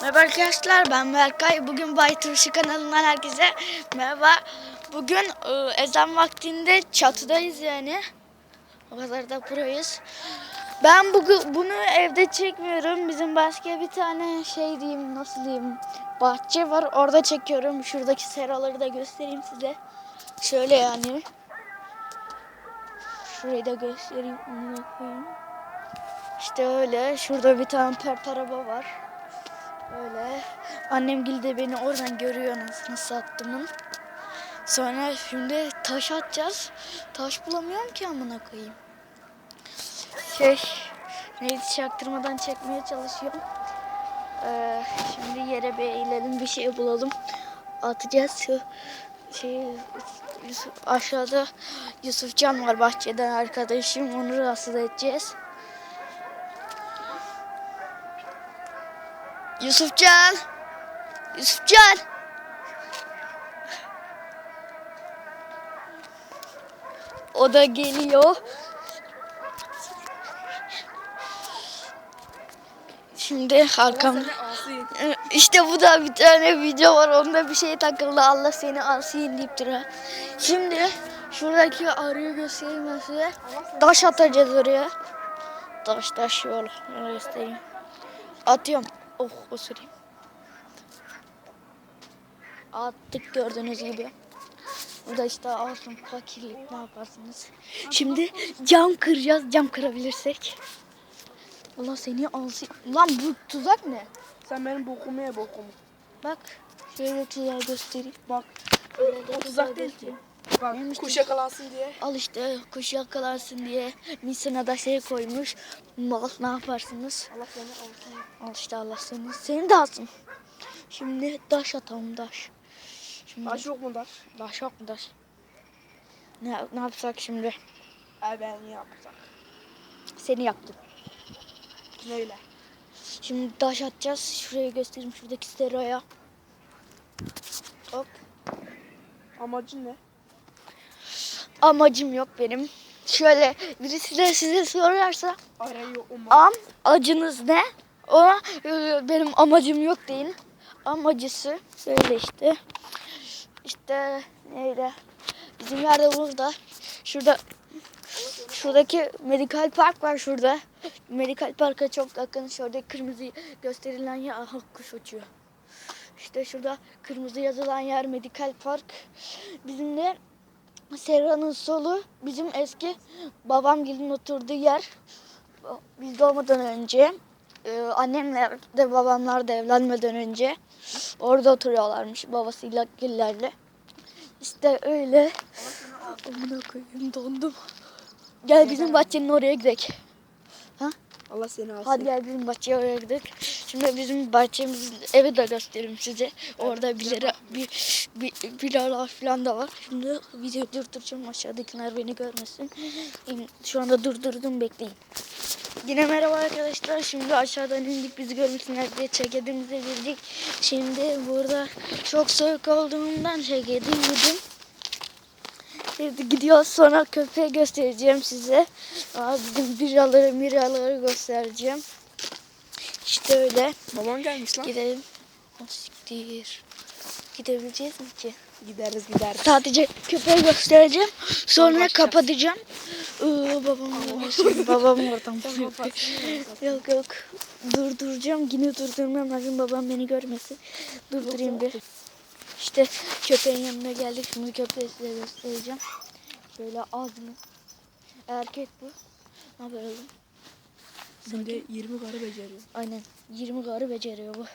Merhaba arkadaşlar ben Berkay. Bugün Bay kanalından herkese merhaba. Bugün e, ezan vaktinde çatıdayız yani. O kadar da burayız. Ben bugün bunu evde çekmiyorum. Bizim başka bir tane şey diyeyim nasıl diyeyim bahçe var. Orada çekiyorum. Şuradaki seraları da göstereyim size. Şöyle yani. Şurayı da göstereyim. Onu. İşte öyle. Şurada bir tane pert araba var. Öyle. Annem de beni oradan görüyor nasıl, nasıl attığımın. Sonra şimdi taş atacağız. Taş bulamıyorum ki amına koyayım. Şey, neydi çaktırmadan çekmeye çalışıyorum. Ee, şimdi yere bir eğilelim bir şey bulalım. Atacağız şu şey Yusuf, aşağıda Yusufcan var bahçeden arkadaşım onu rahatsız edeceğiz. Yusufcan. Yusufcan. O da geliyor. Şimdi arkam. İşte bu da bir tane video var. Onda bir şey takıldı. Allah seni alsın deyip duruyor. Şimdi şuradaki arıyı göstereyim ben size. Taş atacağız oraya. Taş taş yol. Göstereyim. Atıyorum. Oh osurayım. Attık gördüğünüz gibi. Burada işte altın fakirlik ne yaparsınız. Şimdi cam kıracağız. Cam kırabilirsek. Allah seni alsın. Lan bu tuzak ne? Sen benim bokumu ye bokumu. Bak şöyle tuzağı göstereyim. Bak o tuzak değil ki. Bak kuş yakalansın diye. Al işte kuş yakalansın diye misina da şey koymuş. Mal ne yaparsınız? Allah seni alsın. Al işte Allah seni. Seni de alsın. Şimdi taş atalım taş. Şimdi Taş yok mu taş? taş yok mu taş? Ne, ne yapsak şimdi? Ay ben yapacağım? Seni yaptım. Neyle? Şimdi taş atacağız. Şuraya göstereyim şuradaki steroya. Hop. Amacın ne? Amacım yok benim. Şöyle birisi de size sorarsa am acınız ne? Ona e, benim amacım yok deyin. Amacısı böyle işte. İşte neyle? Bizim yerde burada. Şurada şuradaki medikal park var şurada. Medikal parka çok yakın. Şurada kırmızı gösterilen yer aha kuş uçuyor. İşte şurada kırmızı yazılan yer medikal park. Bizim de Serra'nın solu bizim eski babam gelin oturduğu yer. Biz doğmadan önce e, annemler de babamlar da evlenmeden önce orada oturuyorlarmış babasıyla gillerle. İşte öyle. Amına koyayım dondum. Gel bizim bahçenin oraya gidelim. Allah seni alsın. Hadi gel bizim bahçeye oraya gidelim. Şimdi bizim bahçemiz evi de göstereyim size. Orada bir lira bir bir, lira falan da var. Şimdi videoyu durduracağım aşağıdakiler beni görmesin. Şu anda durdurdum bekleyin. Yine merhaba arkadaşlar. Şimdi aşağıdan indik bizi görmesinler diye çekediğimize girdik. Şimdi burada çok soğuk olduğundan çekedi yedim. Şimdi gidiyoruz sonra köpeği göstereceğim size. Aa, bizim biraları miraları göstereceğim. İşte öyle. Baban gelmiş lan. Gidelim. Siktir. Gidebileceğiz mi ki? Gideriz gideriz. Sadece köpeği göstereceğim. Sonra kapatacağım. Ee, babam görmesin. babam oradan Yok yok. Durduracağım. Yine durdurmam lazım. Babam beni görmesin. Durdurayım bir. İşte köpeğin yanına geldik. Şimdi köpeği size göstereceğim. Şöyle ağzını. Erkek bu. Ne yapalım? Şimdi 20 karı beceriyor. Aynen. 20 garı beceriyor bu.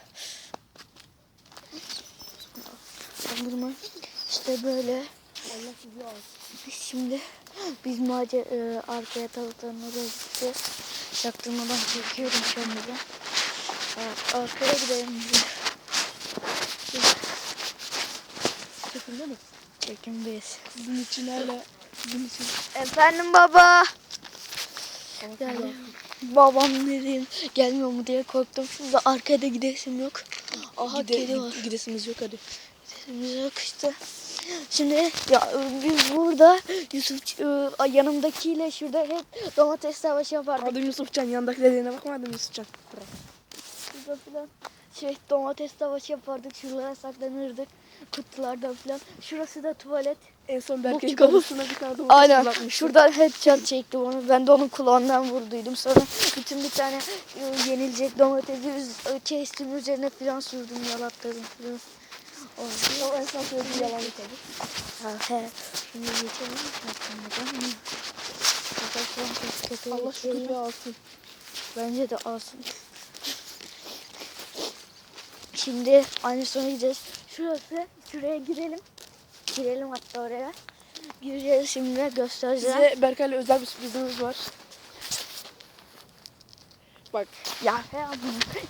Dondurma. İşte böyle. Biz şimdi biz mace e, arkaya tavuklarına da gideceğiz. Çaktırmadan çekiyorum şu anda da. Evet, arkaya gidelim. Çekildi mi? Çekimdeyiz. Sizin için öyle. Sizin için. Efendim baba. Gel. Babam dedim gelmiyor mu diye korktum. Şurada arkada gidesim yok. Aha Gide- kedi var. Gidesimiz yok hadi. Gidesimiz yok işte. Şimdi ya biz burada Yusuf e, yanımdakiyle şurada hep domates savaşı yapardık. Adım Yusufcan. Yandaki dediğine bakma adım Yusufcan. Şurada falan şey domates savaşı yapardık. Şuralara saklanırdık. Kutularda falan. Şurası da tuvalet. En son çıkarır. kafasına bir tane domates Aynen. fırlatmıştı. Şuradan headshot çektim onu. Ben de onun kulağından vurduydum. Sonra bütün bir tane e, yenilecek domatesi e, kestim üzerine falan sürdüm yalattırdım falan. O en son söylediği yalan tabii. Ha, he. Şimdi geçelim. Kötü Allah şu köpeği alsın. Bence de alsın. Şimdi aynı sona gideceğiz. Şurası. Şuraya girelim. Girelim hatta oraya. Gireceğiz şimdi göstereceğim. Size Berkay'la özel bir sürprizimiz var. Bak. Ya he abone.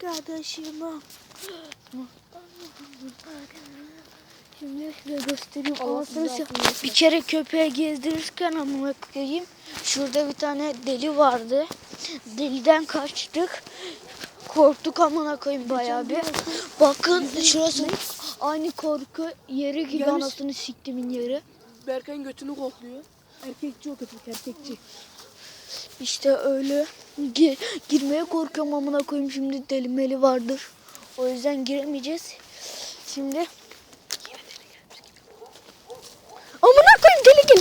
Kardeşim. Şimdi size göstereyim. Anasını bir kere köpeğe gezdirirken amına koyayım. Şurada bir tane deli vardı. Deliden kaçtık. Korktuk amına koyayım bayağı bir. Bakın şurası aynı korku yeri gibi Yalnız- anasını siktimin yeri. Berkay'ın götünü kokluyor. Erkekçi o köpek erkekçi. İşte öyle. Gi- girmeye korkuyorum amına koyayım şimdi deli meli vardır. O yüzden giremeyeceğiz. Şimdi Amına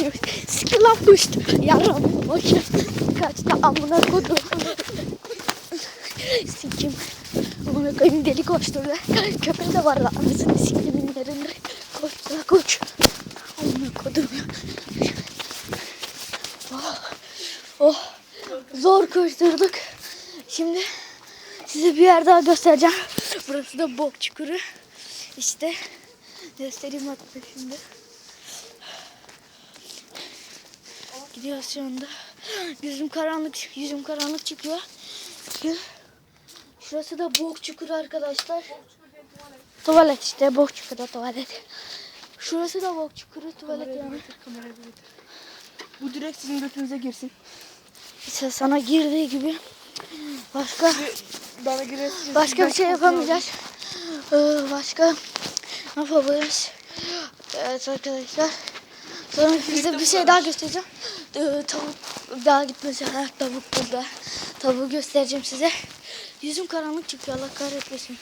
koyayım deli geliyor. Siktir lan puşt. Yaram boş. Kaçtı amına koydum. Sikim. Amına koyayım deli koştu. Köpeği de var lan. Anasını sikimin yerinde. Koş la koş. Amına koydum. Oh. Oh. Zor koşturduk. Şimdi size bir yer daha göstereceğim. Burası da bok çukuru. İşte göstereyim hatta şimdi. Gidiyoruz şu anda. Yüzüm karanlık, yüzüm karanlık çıkıyor. Şu- Şurası da bok çukuru arkadaşlar. Tuvalet işte bok çukuru tuvalet. Şurası da bok çukuru tuvalet yani. Kamerayı bir getir. Bu direkt sizin götünüze girsin. İşte sana girdiği gibi başka Bana girersin. başka bir şey yapamayacağız. Ee, başka ne yapabiliriz? Evet arkadaşlar. Sonra size bir şey daha göstereceğim. Ee, tavuk daha gitmesi ha, tavuk burada. Tavuğu göstereceğim size. Yüzüm karanlık çıkıyor Allah kahretmesin.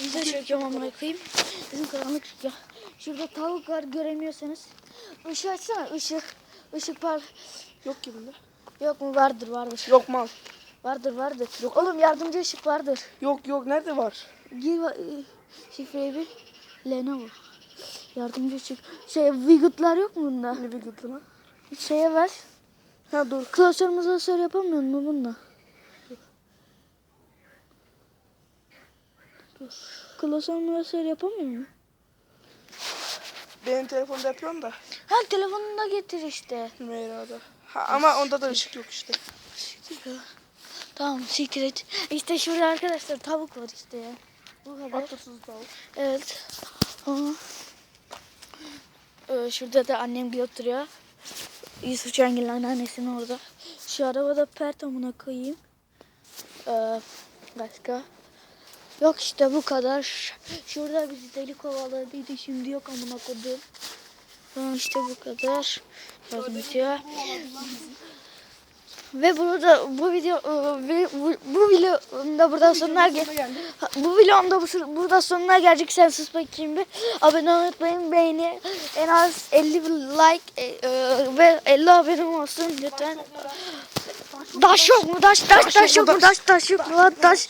Yüzüm çekiyorum amına koyayım. Yüzüm karanlık çıkıyor. Şurada tavuk var göremiyorsanız. Işığı açsana ışık. Işık var. Yok ki bunda. Yok mu? Vardır vardır. Yok mal. Vardır vardır. Yok oğlum yardımcı ışık vardır. Yok yok nerede var? Gir e, şifreyi bir. Lenovo. Yardımcı ışık. Şey Wigut'lar yok mu bunda? Ne lan? Şeye ver. Ha dur. Klasörümüzü sör yapamıyor mu bununla? Dur. Klasörümüzü sör yapamıyor mu? Benim telefonda yapıyorum da. Ha telefonunu da getir işte. Hümeyra'da. Ha, ama onda da ışık yok işte. Tamam secret. İşte şurada arkadaşlar tavuk var işte ya. Bu kadar. Akılsız tavuk. Evet. Aa. Ee, şurada da annem bir oturuyor. Yusuf Cengil'in anneannesinin orada. Şu arabada pert amına koyayım. Ee, başka? Yok işte bu kadar. Şurada bizi deli kovaladıydı. Şimdi yok amına koyduğum. Tamam işte bu kadar. Yardım ediyor. Ve burada bu video e, bu, bu videonun da buradan sonuna gel. Bu videonun da bu, burada sonuna gelecek. Sen sus bakayım bir. Abone olmayı unutmayın. Beğeni en az 50 bir like e, e, ve 50 abonem olsun lütfen. Taş yok mu? Taş taş taş yok mu? Taş taş yok mu? Taş taş